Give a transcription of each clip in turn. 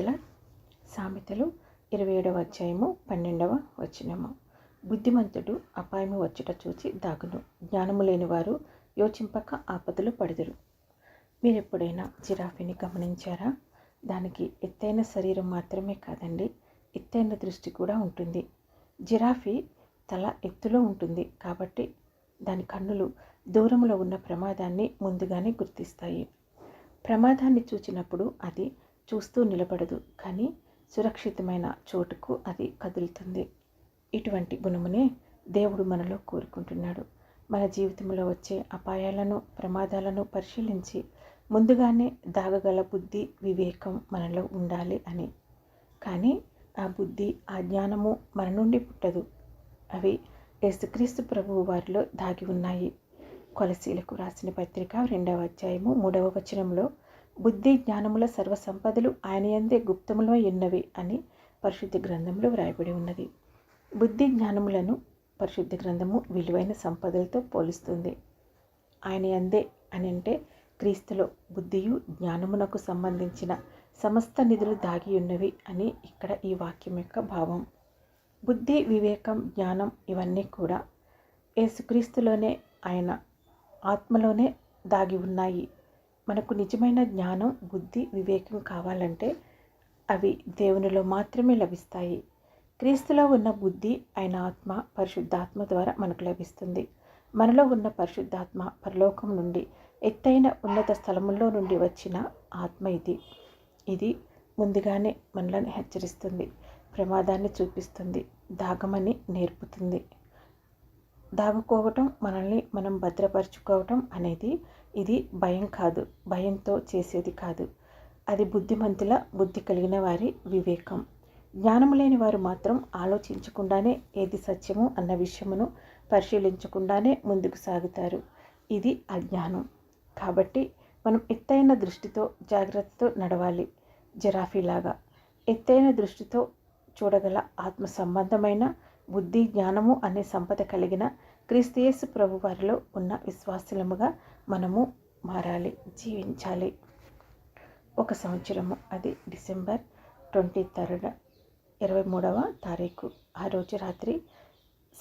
సామెతల సామెతలు ఇరవై ఏడవ అధ్యాయము పన్నెండవ వచనము. బుద్ధిమంతుడు అపాయము వచ్చుట చూచి దాగును. జ్ఞానము లేని వారు యోచింపక ఆపదలు పడదురు. మీరు ఎప్పుడైనా జిరాఫీని గమనించారా? దానికి ఎత్తైన శరీరం మాత్రమే కాదండి ఎత్తైన దృష్టి కూడా ఉంటుంది. జిరాఫీ తల ఎత్తులో ఉంటుంది కాబట్టి దాని కన్నులు దూరంలో ఉన్న ప్రమాదాన్ని ముందుగానే గుర్తిస్తాయి. ప్రమాదాన్ని చూచినప్పుడు అది చూస్తూ నిలబడదు కానీ సురక్షితమైన చోటుకు అది కదులుతుంది. ఇటువంటి గుణమునే దేవుడు మనలో కోరుకుంటున్నాడు. మన జీవితంలో వచ్చే అపాయాలను ప్రమాదాలను పరిశీలించి ముందుగానే దాగగల బుద్ధి వివేకం మనలో ఉండాలి అని. కానీ ఆ బుద్ధి ఆ జ్ఞానము మన నుండి పుట్టదు. అవి యేసుక్రీస్తు ప్రభువు వారిలో దాగి ఉన్నాయి. కొలసీలకు రాసిన పత్రిక రెండవ అధ్యాయము మూడవ వచనంలో బుద్ధి జ్ఞానముల సర్వసంపదలు ఆయన యందే గుప్తములో ఎన్నవి అని పరిశుద్ధ గ్రంథంలో వ్రాయబడి ఉన్నది. బుద్ధి జ్ఞానములను పరిశుద్ధ గ్రంథము విలువైన సంపదలతో పోలిస్తుంది. ఆయన యందే అని అంటే క్రీస్తులో బుద్ధియు జ్ఞానమునకు సంబంధించిన సమస్త నిధులు దాగి ఉన్నవి అని ఇక్కడ ఈ వాక్యం యొక్క భావం. బుద్ధి వివేకం జ్ఞానం ఇవన్నీ కూడా యేసుక్రీస్తులోనే ఆయన ఆత్మలోనే దాగి ఉన్నాయి. మనకు నిజమైన జ్ఞానం బుద్ధి వివేకం కావాలంటే అవి దేవునిలో మాత్రమే లభిస్తాయి. క్రీస్తులో ఉన్న బుద్ధి ఆయన ఆత్మ పరిశుద్ధాత్మ ద్వారా మనకు లభిస్తుంది. మనలో ఉన్న పరిశుద్ధాత్మ పరలోకం నుండి ఎత్తైన ఉన్నత స్థలముల్లో నుండి వచ్చిన ఆత్మ ఇది. ఇది ముందుగానే మనలను హెచ్చరిస్తుంది ప్రమాదాన్ని చూపిస్తుంది దాగమని నేర్పుతుంది. దాగుకోవటం మనల్ని మనం భద్రపరచుకోవటం అనేది ఇది భయం కాదు భయంతో చేసేది కాదు. అది బుద్ధిమంతుల బుద్ధి కలిగిన వారి వివేకం. జ్ఞానం లేని వారు మాత్రం ఆలోచించకుండానే ఏది సత్యము అన్న విషయమును పరిశీలించకుండానే ముందుకు సాగుతారు. ఇది అజ్ఞానం. కాబట్టి మనం ఎత్తైన దృష్టితో జాగ్రత్తతో నడవాలి. జరాఫీలాగా. ఎత్తైన దృష్టితో చూడగల ఆత్మ సంబంధమైన బుద్ధి జ్ఞానము అనే సంపద కలిగిన క్రీస్తుయేసు ప్రభు వారిలో ఉన్న విశ్వాసులముగా మనము మారాలి జీవించాలి. ఒక సంవత్సరము అది డిసెంబర్ ట్వంటీ థర్డ్ ఇరవై మూడవ తారీఖు. ఆ రోజు రాత్రి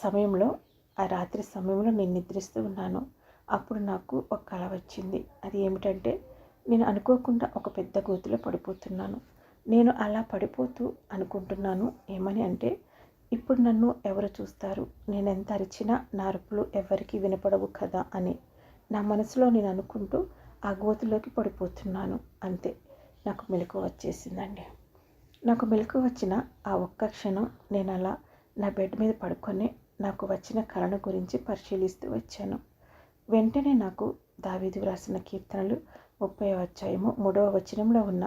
సమయంలో ఆ రాత్రి సమయంలో నేను నిద్రిస్తూ ఉన్నాను. అప్పుడు నాకు ఒక కళ వచ్చింది. అది ఏమిటంటే నేను అనుకోకుండా ఒక పెద్ద గోతులో పడిపోతున్నాను. నేను అలా పడిపోతూ అనుకుంటున్నాను. ఏమని అంటే ఇప్పుడు నన్ను ఎవరు చూస్తారు? నేను ఎంత అరిచినా నా అరుపులు ఎవరికి వినపడవు కదా అని. నా మనసులో నేను అనుకుంటూ ఆ గోతులోకి పడిపోతున్నాను. అంతే. నాకు మెలకు వచ్చేసిందండి. నాకు మెలకు వచ్చిన ఆ ఒక్క క్షణం నేను అలా నా బెడ్ మీద పడుకొని నాకు వచ్చిన కళను గురించి పరిశీలిస్తూ వచ్చాను. వెంటనే నాకు దావీదు రాసిన కీర్తనలు ముప్పై అధ్యాయము మూడవ వచనంలో ఉన్న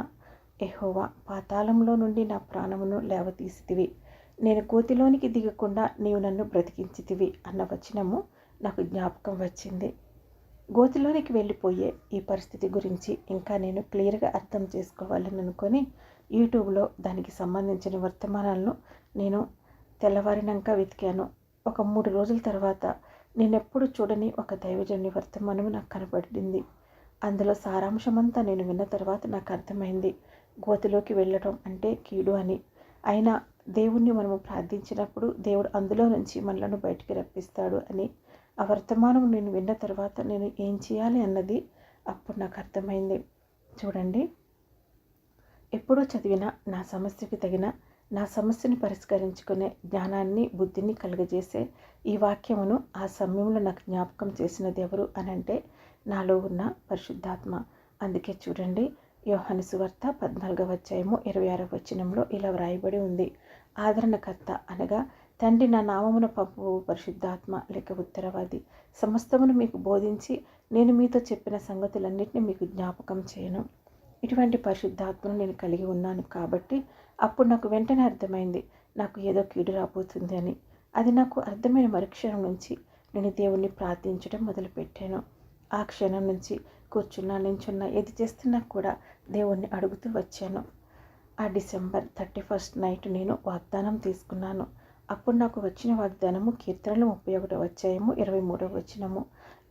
ఎహోవా పాతాళంలో నుండి నా ప్రాణమును లేవతీసితివి. నేను కోతిలోనికి దిగకుండా నీవు నన్ను బ్రతికించితివి అన్న వచనము నాకు జ్ఞాపకం వచ్చింది. గోతిలోనికి వెళ్ళిపోయే ఈ పరిస్థితి గురించి ఇంకా నేను క్లియర్గా అర్థం చేసుకోవాలని అనుకొని యూట్యూబ్లో దానికి సంబంధించిన వర్తమానాలను నేను తెల్లవారినాక వెతికాను. ఒక మూడు రోజుల తర్వాత నేనెప్పుడు చూడని ఒక దైవజన్య వర్తమానం నాకు కనపడింది అందులో సారాంశమంతా నేను విన్న తర్వాత నాకు అర్థమైంది. గోతిలోకి వెళ్ళడం అంటే కీడు అని. అయినా దేవుణ్ణి మనము ప్రార్థించినప్పుడు దేవుడు అందులో నుంచి మనలను బయటికి రప్పిస్తాడు అని ఆ వర్తమానం నేను విన్న తర్వాత నేను ఏం చేయాలి అన్నది అప్పుడు నాకు అర్థమైంది. చూడండి. ఎప్పుడో చదివిన నా సమస్యకి తగిన నా సమస్యను పరిష్కరించుకునే జ్ఞానాన్ని బుద్ధిని కలుగజేసే ఈ వాక్యమును ఆ సమయంలో నాకు జ్ఞాపకం చేసినది ఎవరు అని అంటే నాలో ఉన్న పరిశుద్ధాత్మ. అందుకే చూడండి. యోహాను సువార్త పద్నాలుగవ అధ్యాయము ఇరవై ఆరవ వచనంలో ఇలా వ్రాయబడి ఉంది. ఆదరణకర్త అనగా తండ్రి నా నామమున పంపు పరిశుద్ధాత్మ లేక ఉత్తరవాది. సమస్తమును మీకు బోధించి నేను మీతో చెప్పిన సంగతులన్నింటినీ మీకు జ్ఞాపకం చేయను. ఇటువంటి పరిశుద్ధాత్మను నేను కలిగి ఉన్నాను కాబట్టి అప్పుడు నాకు వెంటనే అర్థమైంది నాకు ఏదో కీడు రాబోతుంది అని. అది నాకు అర్థమైన మరుక్షణం నుంచి నేను దేవుణ్ణి ప్రార్థించడం మొదలుపెట్టాను. ఆ క్షణం నుంచి కూర్చున్నా నించున్నా ఏది చేస్తున్నా కూడా దేవుణ్ణి అడుగుతూ వచ్చాను. ఆ డిసెంబర్ థర్టీ ఫస్ట్ నైట్ నేను వాగ్దానం తీసుకున్నాను. అప్పుడు నాకు వచ్చిన వాగ్దానము కీర్తనలు ముప్పై ఒకటో వచ్చాయము ఇరవై మూడవ వచ్చినము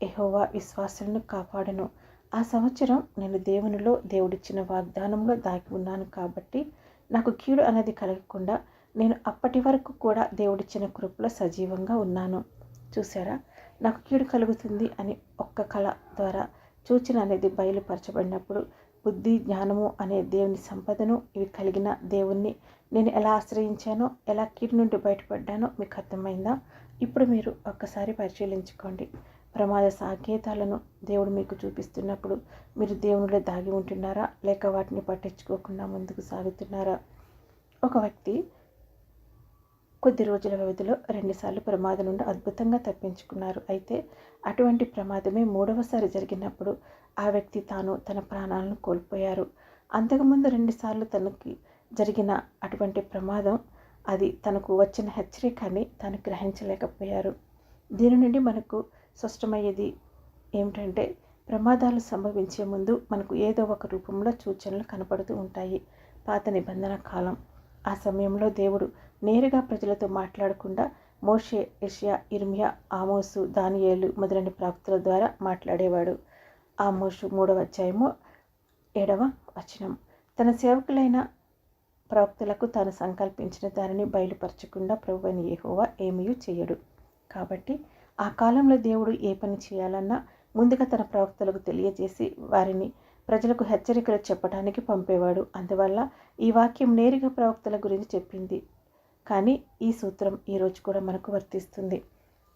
ఎహోవా విశ్వాసులను కాపాడను. ఆ సంవత్సరం నేను దేవునిలో దేవుడిచ్చిన వాగ్దానంలో దాగి ఉన్నాను కాబట్టి నాకు కీడు అనేది కలగకుండా నేను అప్పటి వరకు కూడా దేవుడిచ్చిన కృపలో సజీవంగా ఉన్నాను. చూసారా నాకు కీడు కలుగుతుంది అని ఒక్క కళ ద్వారా సూచన అనేది బయలుపరచబడినప్పుడు బుద్ధి జ్ఞానము అనే దేవుని సంపదను ఇవి కలిగిన దేవుణ్ణి నేను ఎలా ఆశ్రయించానో ఎలా కీడు నుండి బయటపడ్డానో మీకు అర్థమైందా? ఇప్పుడు మీరు ఒక్కసారి పరిశీలించుకోండి. ప్రమాద సంకేతాలను దేవుడు మీకు చూపిస్తున్నప్పుడు మీరు దేవునిలో దాగి ఉంటున్నారా? లేక వాటిని పట్టించుకోకుండా ముందుకు సాగుతున్నారా? ఒక వ్యక్తి కొద్ది రోజుల వ్యవధిలో రెండుసార్లు ప్రమాదం నుండి అద్భుతంగా తప్పించుకున్నారు. అయితే అటువంటి ప్రమాదమే మూడవసారి జరిగినప్పుడు ఆ వ్యక్తి తాను తన ప్రాణాలను కోల్పోయారు. అంతకుముందు రెండుసార్లు తనకి జరిగిన అటువంటి ప్రమాదం అది తనకు వచ్చిన హెచ్చరికని తాను గ్రహించలేకపోయారు. దీని నుండి మనకు స్పష్టమయ్యేది ఏమిటంటే ప్రమాదాలు సంభవించే ముందు మనకు ఏదో ఒక రూపంలో సూచనలు కనపడుతూ ఉంటాయి. పాత నిబంధన కాలం. ఆ సమయంలో దేవుడు నేరుగా ప్రజలతో మాట్లాడకుండా మోషే యష్యా ఇర్మియా ఆమోసు దానియేలు మొదలైన ప్రాప్తుల ద్వారా మాట్లాడేవాడు. ఆమోసు మూడవ అధ్యాయము ఏడవ వచనం. తన సేవకులైన ప్రవక్తలకు తాను సంకల్పించిన దానిని బయలుపరచకుండా ప్రభు అని ఏహోవా ఏమీ చేయడు. కాబట్టి ఆ కాలంలో దేవుడు ఏ పని చేయాలన్నా ముందుగా తన ప్రవక్తలకు తెలియజేసి వారిని ప్రజలకు హెచ్చరికలు చెప్పడానికి పంపేవాడు. అందువల్ల ఈ వాక్యం నేరుగా ప్రవక్తల గురించి చెప్పింది. కానీ ఈ సూత్రం ఈరోజు కూడా మనకు వర్తిస్తుంది.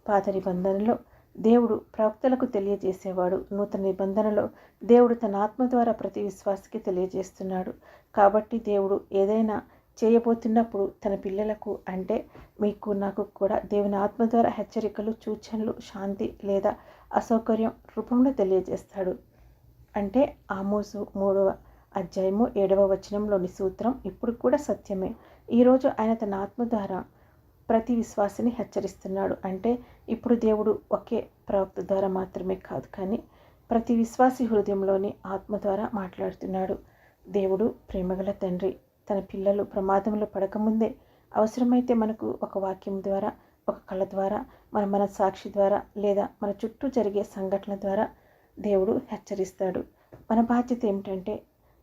పాత నిబంధనలో దేవుడు ప్రవక్తలకు తెలియజేసేవాడు. నూతన నిబంధనలో దేవుడు తన ఆత్మ ద్వారా ప్రతి విశ్వాసకి తెలియజేస్తున్నాడు. కాబట్టి దేవుడు ఏదైనా చేయబోతున్నప్పుడు తన పిల్లలకు అంటే మీకు నాకు కూడా దేవుని ఆత్మ ద్వారా హెచ్చరికలు సూచనలు శాంతి లేదా అసౌకర్యం రూపంలో తెలియజేస్తాడు. అంటే ఆమోసు మూడవ అధ్యాయము ఏడవ వచనంలోని సూత్రం ఇప్పుడు కూడా సత్యమే. ఈరోజు ఆయన తన ఆత్మ ద్వారా ప్రతి విశ్వాసిని హెచ్చరిస్తున్నాడు. అంటే ఇప్పుడు దేవుడు ఒకే ప్రవక్త ద్వారా మాత్రమే కాదు కానీ ప్రతి విశ్వాసి హృదయంలోని ఆత్మ ద్వారా మాట్లాడుతున్నాడు. దేవుడు ప్రేమగల తండ్రి. తన పిల్లలు ప్రమాదంలో పడకముందే అవసరమైతే మనకు ఒక వాక్యం ద్వారా ఒక కళ ద్వారా మన మన సాక్షి ద్వారా లేదా మన చుట్టూ జరిగే సంఘటన ద్వారా దేవుడు హెచ్చరిస్తాడు. మన బాధ్యత ఏమిటంటే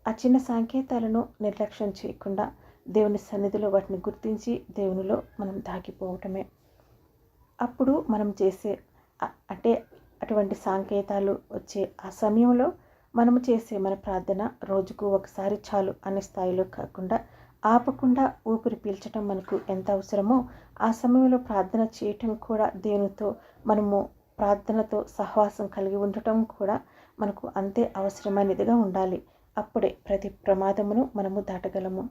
ఆ చిన్న సంకేతాలను నిర్లక్ష్యం చేయకుండా దేవుని సన్నిధిలో వాటిని గుర్తించి దేవునిలో మనం దాగిపోవటమే. అప్పుడు మనం చేసే అంటే అటువంటి సంకేతాలు వచ్చే ఆ సమయంలో మనము చేసే మన ప్రార్థన రోజుకు ఒకసారి చాలు అనే స్థాయిలో కాకుండా ఆపకుండా ఊపిరి పీల్చడం మనకు ఎంత అవసరమో ఆ సమయంలో ప్రార్థన చేయటం కూడా దేవునితో మనము ప్రార్థనతో సహవాసం కలిగి ఉండటం కూడా మనకు అంతే అవసరమైనదిగా ఉండాలి. అప్పుడే ప్రతి ప్రమాదమును మనము దాటగలము.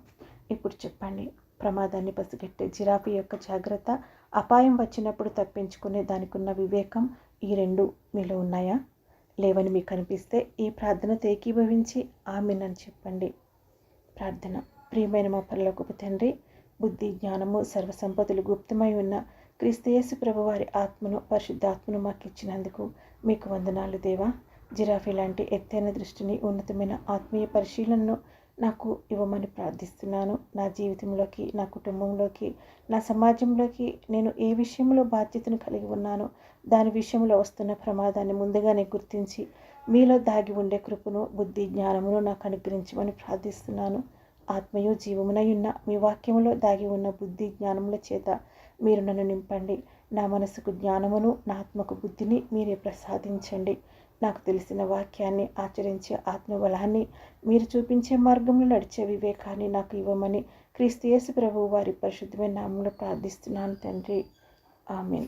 ఇప్పుడు చెప్పండి. ప్రమాదాన్ని పసిగట్టే జిరాఫీ యొక్క జాగ్రత్త అపాయం వచ్చినప్పుడు తప్పించుకునే దానికి ఉన్న వివేకం ఈ రెండు మీలో ఉన్నాయా? లేవని మీకు అనిపిస్తే ఈ ప్రార్థన ఏకీభవించి ఆమెనని చెప్పండి. ప్రార్థన. ప్రియమైన మా పరలోకపు తండ్రి బుద్ధి జ్ఞానము సర్వసంపదలు గుప్తమై ఉన్న క్రీస్తయేసు ప్రభువారి ఆత్మను పరిశుద్ధాత్మను మాకు ఇచ్చినందుకు మీకు వందనాలు దేవా. జిరాఫీ లాంటి ఎత్తైన దృష్టిని ఉన్నతమైన ఆత్మీయ పరిశీలనను నాకు ఇవ్వమని ప్రార్థిస్తున్నాను. నా జీవితంలోకి నా కుటుంబంలోకి నా సమాజంలోకి నేను ఏ విషయంలో బాధ్యతను కలిగి ఉన్నానో దాని విషయంలో వస్తున్న ప్రమాదాన్ని ముందుగానే గుర్తించి మీలో దాగి ఉండే కృపను బుద్ధి జ్ఞానమును నాకు అనుగ్రహించమని ప్రార్థిస్తున్నాను. ఆత్మయు జీవమునయున్న మీ వాక్యములో దాగి ఉన్న బుద్ధి జ్ఞానముల చేత మీరు నన్ను నింపండి. నా మనసుకు జ్ఞానమును నా ఆత్మకు బుద్ధిని మీరే ప్రసాదించండి. నాకు తెలిసిన వాక్యాన్ని ఆచరించే ఆత్మబలాన్ని మీరు చూపించే మార్గంలో నడిచే వివేకాన్ని నాకు ఇవ్వమని క్రీస్తు యేసు ప్రభు వారి పరిశుద్ధమైన నామంలో ప్రార్థిస్తున్నాను తండ్రి. ఆమెన్.